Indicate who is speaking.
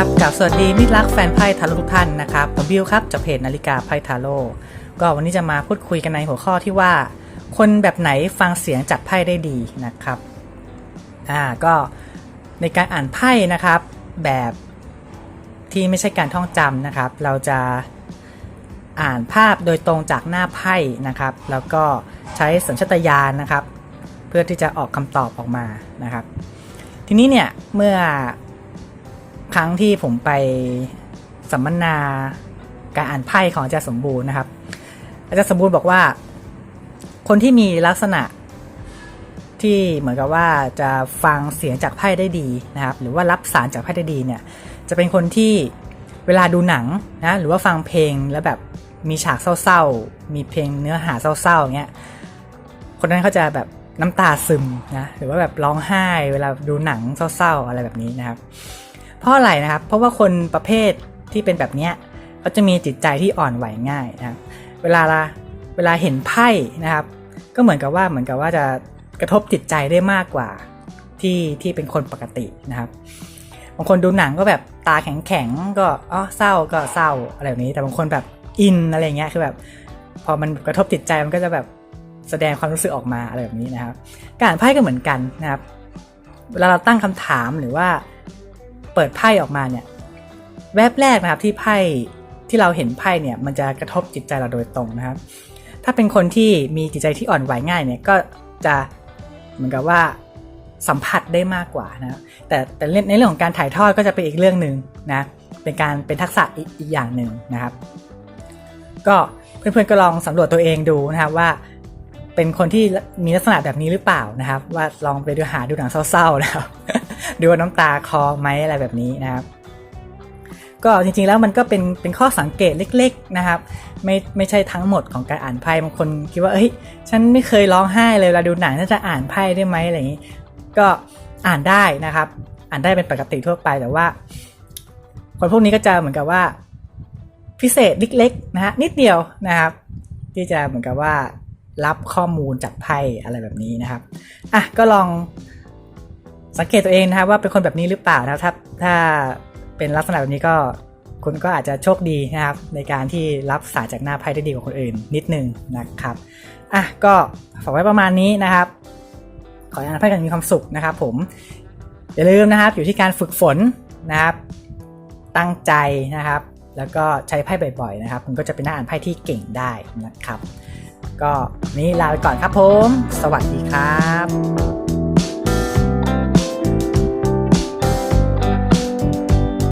Speaker 1: ครับกับสวัสดีมิตรรักแฟนไพ่ทาโร่ทุกท่านนะครับผมบิวครับจากเพจนาฬิกาไพ่ทาโร่ก็วันนี้จะมาพูดคุยกันในหัวข้อที่ว่า คนแบบไหนฟังเสียงจากไพ่ได้ดีนะครับอ่าก็ในการอ่านไพ่นะครับ แบบที่ไม่ใช่การท่องจำนะครับ เราจะอ่านภาพโดยตรงจากหน้าไพ่นะครับ แล้วก็ใช้สัญชตาตญาณนะครับ เพื่อที่จะออกคำตอบออกมานะครับ ทีนี้เนี่ยเมื่อ ครั้งที่ผมไปสัมมนาการอ่านไพ่ของอาจารย์สมบูรณ์นะครับ อาจารย์สมบูรณ์บอกว่า คนที่มีลักษณะที่เหมือนกับว่าจะฟังเสียงจากไพ่ได้ดีนะครับ หรือว่ารับสารจากไพ่ได้ดีเนี่ย จะเป็นคนที่เวลาดูหนังนะหรือว่าฟังเพลงแล้วแบบมีฉากเศร้าๆ มีเพลงเนื้อหาเศร้าๆอย่างเงี้ย คนนั้นเขาจะแบบน้ำตาซึมนะหรือว่าแบบร้องไห้ เวลาดูหนังเศร้าๆ อะไรแบบนี้นะครับ เพราะอะไรนะครับ เพราะว่าคนประเภทที่เป็นแบบเนี้ยเขาจะมีจิตใจที่อ่อนไหวง่ายนะครับ เวลาละเวลาเห็นไพ่นะครับ ก็เหมือนกับว่าเหมือนกับว่าจะกระทบจิตใจได้มากกว่าที่ที่เป็นคนปกตินะครับบางคนดูหนังก็แบบตาแข็งแข็งก็อ๋อเศร้าก็เศร้าอะไรแบบนี้ แต่บางคนแบบอินอะไรเงี้ยคือแบบพอมันกระทบจิตใจมันก็จะแบบแสดงความรู้สึกออกมาอะไรแบบนี้นะครับ การไพ่ก็เหมือนกันนะครับ เวลาเราตั้งคำถามหรือว่า เปิดไพ่ออกมาเนี่ยแวบแรกนะครับที่ไพ่ที่เราเห็นไพ่เนี่ยมันจะกระทบจิตใจเราโดยตรงนะครับ ถ้าเป็นคนที่มีจิตใจที่อ่อนไหวง่ายเนี่ยก็จะเหมือนกับว่าสัมผัสได้มากกว่านะแต่แต่ในเรื่องของการถ่ายทอดก็จะเป็นอีกเรื่องหนึ่งนะเป็นการเป็นทักษะอีกอีกอย่างหนึ่งนะครับ ก็เพื่อนๆก็ลองสำรวจตัวเองดูนะครับว่าเป็นคนที่มีลักษณะแบบนี้หรือเปล่านะครับ ว่าลองไปดูหาดูหนังเศร้าๆนะครับ ดูว่าน้ำตาคอไหมอะไรแบบนี้นะครับก็จริงๆแล้วมันก็เป็นเป็นข้อสังเกตเล็ก ๆนะครับ ไม่ไม่ใช่ทั้งหมดของการอ่านไพ่บางคนคิดว่าเฮ้ยฉันไม่เคยร้องไห้เลยเวลาดูหนังน่าจะอ่านไพ่ได้ไหมอะไรอย่างนี้ ก็อ่านได้นะครับ อ่านได้เป็นปกติทั่วไปแต่ว่า คนพวกนี้ก็จะเหมือนกับว่า พิเศษเล็กๆนะฮะนิดเดียวนะครับ ที่จะเหมือนกับว่ารับข้อมูลจากไพ่อะไรแบบนี้นะครับอะก็ลอง สังเกตตัวเองนะครับว่าเป็นคนแบบนี้หรือเปล่านะครับถ้าถ้าเป็นลักษณะแบบนี้ก็คุณก็อาจจะโชคดีนะครับ ในการที่รับสารจากหน้าไพ่ได้ดีกว่าคนอื่น นิดนึงนะครับอะก็ฝากไว้ประมาณนี้นะครับ ขอให้อ่าไพ่กันมีความสุขนะครับ ผมอย่าลืมนะครับ อยู่ที่การฝึกฝนนะครับ ตั้งใจนะครับ แล้วก็ใช้ไพ่บ่อย ๆ นะครับมันก็จะเป็นนักอ่านไพ่ที่เก่งได้นะครับ ก็นนี้ลาไปก่อนครับผม สวัสดีครับ